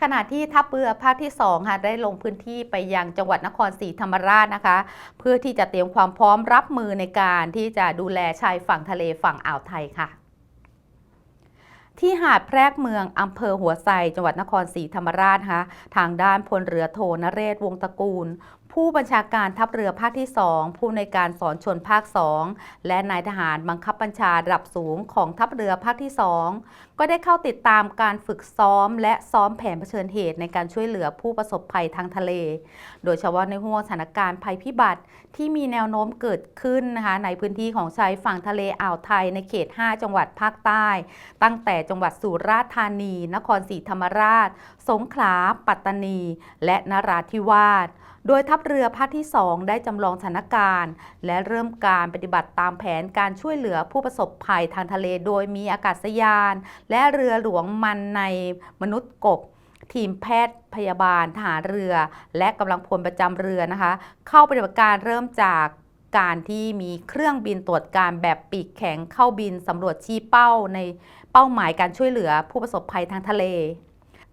ขณะที่ทัพเรือภาคที่2ค่ะได้ลงพื้นที่ไปยังจังหวัดนครศรีธรรมราชนะคะ เพื่อที่จะเตรียมความพร้อมรับมือในการที่จะดูแลชายฝั่งทะเลฝั่งอ่าวไทยค่ะ ที่หาดแพรกเมืองอำเภอหัวไซจังหวัดนครศรีธรรมราชนะคะทางด้านพลเรือโทนเรศวงตระกูล ผู้บัญชาการทัพเรือภาคที่ 2 ผู้ในการสอนชนภาค 2 และนายทหารบังคับบัญชาระดับสูงของทัพเรือภาคที่ 2 ก็ได้เข้าติดตามการฝึกซ้อม และซ้อมแผนเผชิญเหตุในการช่วยเหลือผู้ประสบภัยทางทะเล โดยเฉพาะในห่วงสถานการณ์ภัยพิบัติที่มีแนวโน้มเกิดขึ้นนะคะในพื้นที่ของชายฝั่งทะเลอ่าวไทยในเขต 5 จังหวัดภาคใต้ ตั้งแต่จังหวัดสุราษฎร์ธานี นครศรีธรรมราช สงขลา ปัตตานี และนราธิวาสโดยทัพเรือภาคที่ 2 ได้จำลองสถานการณ์ และเริ่มการปฏิบัติตามแผนการช่วยเหลือผู้ประสบภัยทางทะเลโดยมีอากาศยาน และเรือหลวงมันในมนุษย์กบ ทีมแพทย์พยาบาลทหารเรือ และกำลังพลประจำเรือนะคะ เข้าปฏิบัติการเริ่มจากการที่มีเครื่องบินตรวจการแบบปีกแข็งเข้าบินสำรวจชี้เป้าใน เป้าหมายการช่วยเหลือผู้ประสบภัยทางทะเล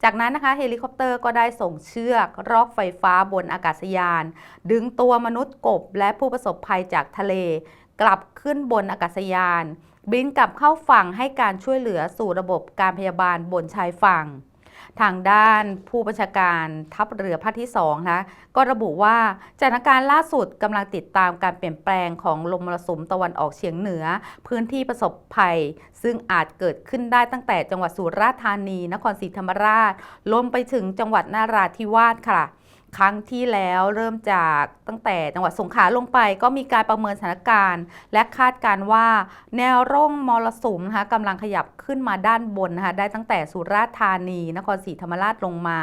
จากนั้นนะคะเฮลิคอปเตอร์ก็ได้ส่งเชือกรอกไฟฟ้าบนอากาศยาน ดึงตัวมนุษย์กบและผู้ประสบภัยจากทะเล กลับขึ้นบนอากาศยาน บินกลับเข้าฝั่งให้การช่วยเหลือสู่ระบบการพยาบาลบนชายฝั่ง ทางด้านผู้บัญชาการทัพเรือภาคที่2นะคะก็ระบุว่าสถานการณ์ล่าสุดกำลังติดตามการเปลี่ยนแปลงของลมมรสุมตะวันออกเฉียงเหนือ พื้นที่ประสบภัย ซึ่งอาจเกิดขึ้นได้ตั้งแต่จังหวัดสุราษฎร์ธานี นครศรีธรรมราชลมไปถึงจังหวัดนาราธิวาสค่ะ ครั้งที่แล้วเริ่มจากตั้งแต่จังหวัดสงขลาลงไปก็มีการประเมินสถานการณ์ และคาดการว่าแนวร่องมรสุมนะคะกำลังขยับขึ้นมาด้านบนนะคะได้ตั้งแต่สุราษฎร์ธานี นครศรีธรรมราชลงมา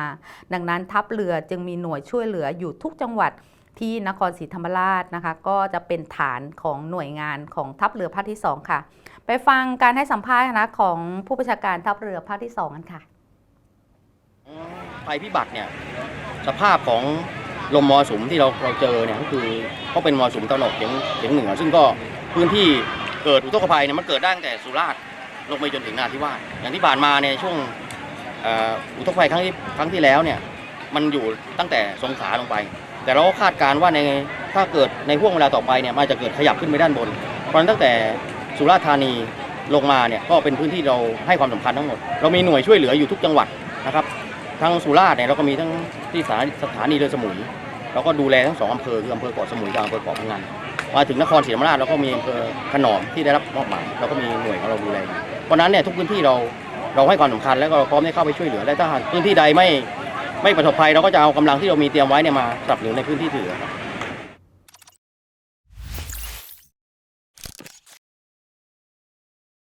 ดังนั้นทัพเรือจึงมีหน่วยช่วยเหลืออยู่ทุกจังหวัดที่นครศรีธรรมราชนะคะ ก็จะเป็นฐานของหน่วยงานของทัพเรือภาคที่ 2 ค่ะ ไปฟังการให้สัมภาษณ์นะของผู้บัญชาการทัพเรือภาคที่ 2 กันค่ะภัยพิบัติเนี่ย สภาพของลมมรสุมที่เราเราเจอเนี่ยก็คือก็เป็นมรสุมตะวันออกเฉียงเฉียงเหนือซึ่งก็พื้นที่เกิดอุทกภัยเนี่ยมันเกิดได้ตั้งแต่สุราษฎร์ลงไปจนถึงนาทิวาสอย่างที่ผ่านมาในยช่วงอ่ออุทกภัยครั้งที่ครั้งที่แล้วเนี่ยมันอยู่ตั้งแต่สงขลาลงไป แต่เราก็คาดการณ์ว่าในถ้าเกิดในห่วงเวลาต่อไปเนี่ยมันจะเกิดขยับขึ้นไปด้านบน เพราะฉะนั้นตั้งแต่สุราษฎร์ธานีลงมาเนี่ยก็เป็นพื้นที่เราให้ความสำคัญทั้งหมด เรามีหน่วยช่วยเหลืออยู่ทุกจังหวัดนะครับ ทั้งสุราษฎร์เนี่ยเราก็มีทั้งที่สถานีสถานีเรือสมุยเราก็ดูแลทั้งสองอำเภอคืออำเภอเกาะสมุยกับอำเภอเกาะพังงานมาถึงนครศรีธรรมราชเราก็มีอำเภอขนอมที่ได้รับมอบหมายเราก็มีหน่วยของเราดูแลเพราะนั้นเนี่ยทุกพื้นที่เราเราให้ความสำคัญแล้วก็พร้อมที่เข้าไปช่วยเหลือและถ้าหากพื้นที่ใดไม่ไม่ประสบภัยเราก็จะเอากำลังที่เรามีเตรียมไว้เนี่ยมาสนับสนุนในพื้นที่ที่เหลือครับ